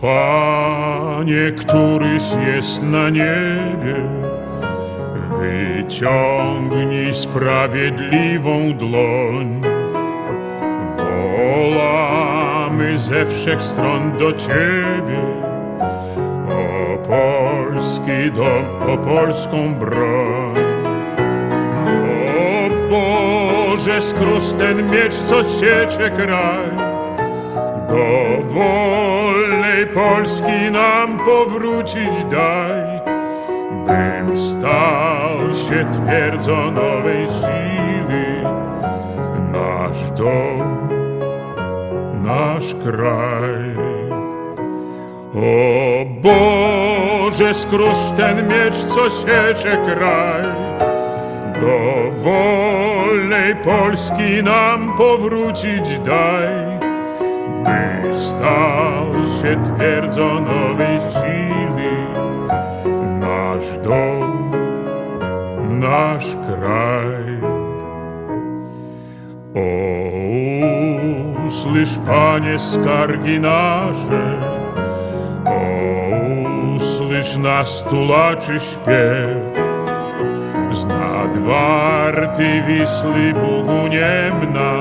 Panie, któryś jest na niebie, wyciągnij sprawiedliwą dłoń. Wolamy ze wszech stron do Ciebie, o polski dom, o polską broń. O Boże, skróć ten miecz, co siecze kraj, do wolnej Polski nam powrócić daj, bym stał się twierdzą nowej siły, nasz dom, nasz kraj. O Boże, skróć ten miecz, co siecze kraj, do wolnej Polski nam powrócić daj, by stał się twierdzą nowej siły, nasz dom, nasz kraj. O, usłysz, Panie, skargi nasze, o, usłysz nas tulaczy śpiew, z nadwarty Wisły Bogu niemna,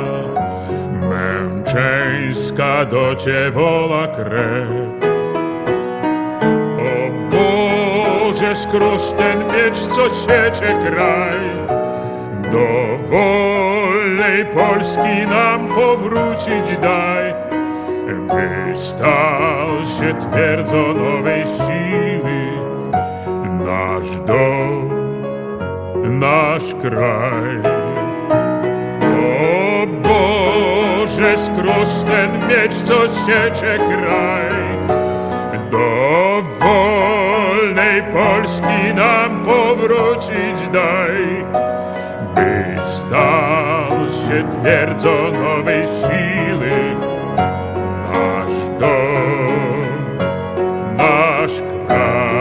męczeńska do Cię wola krew. O Boże, skróć ten miecz, co siecze kraj, do wolnej Polski nam powrócić daj, by stał się twierdzą nowej siły, nasz dom, nasz kraj. Boże, skróć ten miecz, co siecze kraj, do wolnej Polski nam powrócić daj, by stał się twierdzą nowej siły, nasz dom, nasz kraj.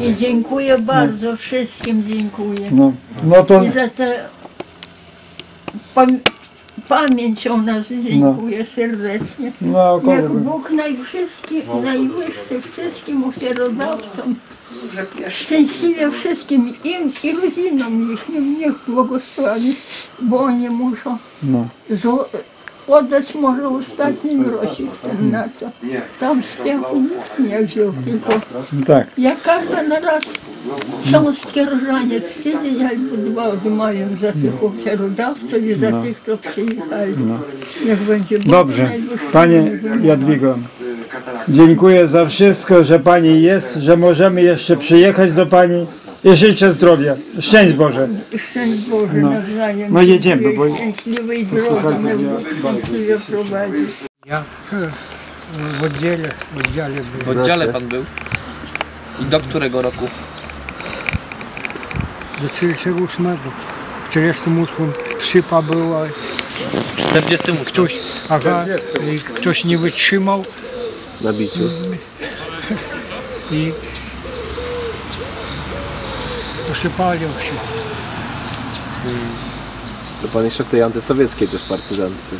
I dziękuję bardzo, wszystkim dziękuję. No, no to I za tę pam- pamięć o nas dziękuję serdecznie. no. Niech Bóg najwszyskim, najwyższy wszystkim usiadowcom, szczęśliwie wszystkim im i rodzinom ich niech błogosławi, bo oni muszą No. zło- oddać może ostatni grosik ten na to. Tam z nikt nie wziął, tylko Tak. jak każdy na raz są skierożaniec tydzień albo dwa odmawiam za tych ofiarodawców i za No. tych, co przyjechali. No. Niech będzie Bóg Dobrze. najwyższy, Panie Jadwigo, dziękuję za wszystko, że Pani jest, że możemy jeszcze przyjechać do Pani i życzę zdrowia. Szczęść Boże. Szczęść Boże No. nawzajem. No jedziemy, bo- Szczęśliwej drogi, niech ja Bóg szczęśliwie prowadzi. Ja w oddziale, w oddziale W byłem. oddziale pan był? I do którego roku? Do 48. W 48 sypa była, 48. ktoś, aha, i ktoś nie wytrzymał Na biciu. i posypalił się. To pan jeszcze w tej antysowieckiej też partyzantce.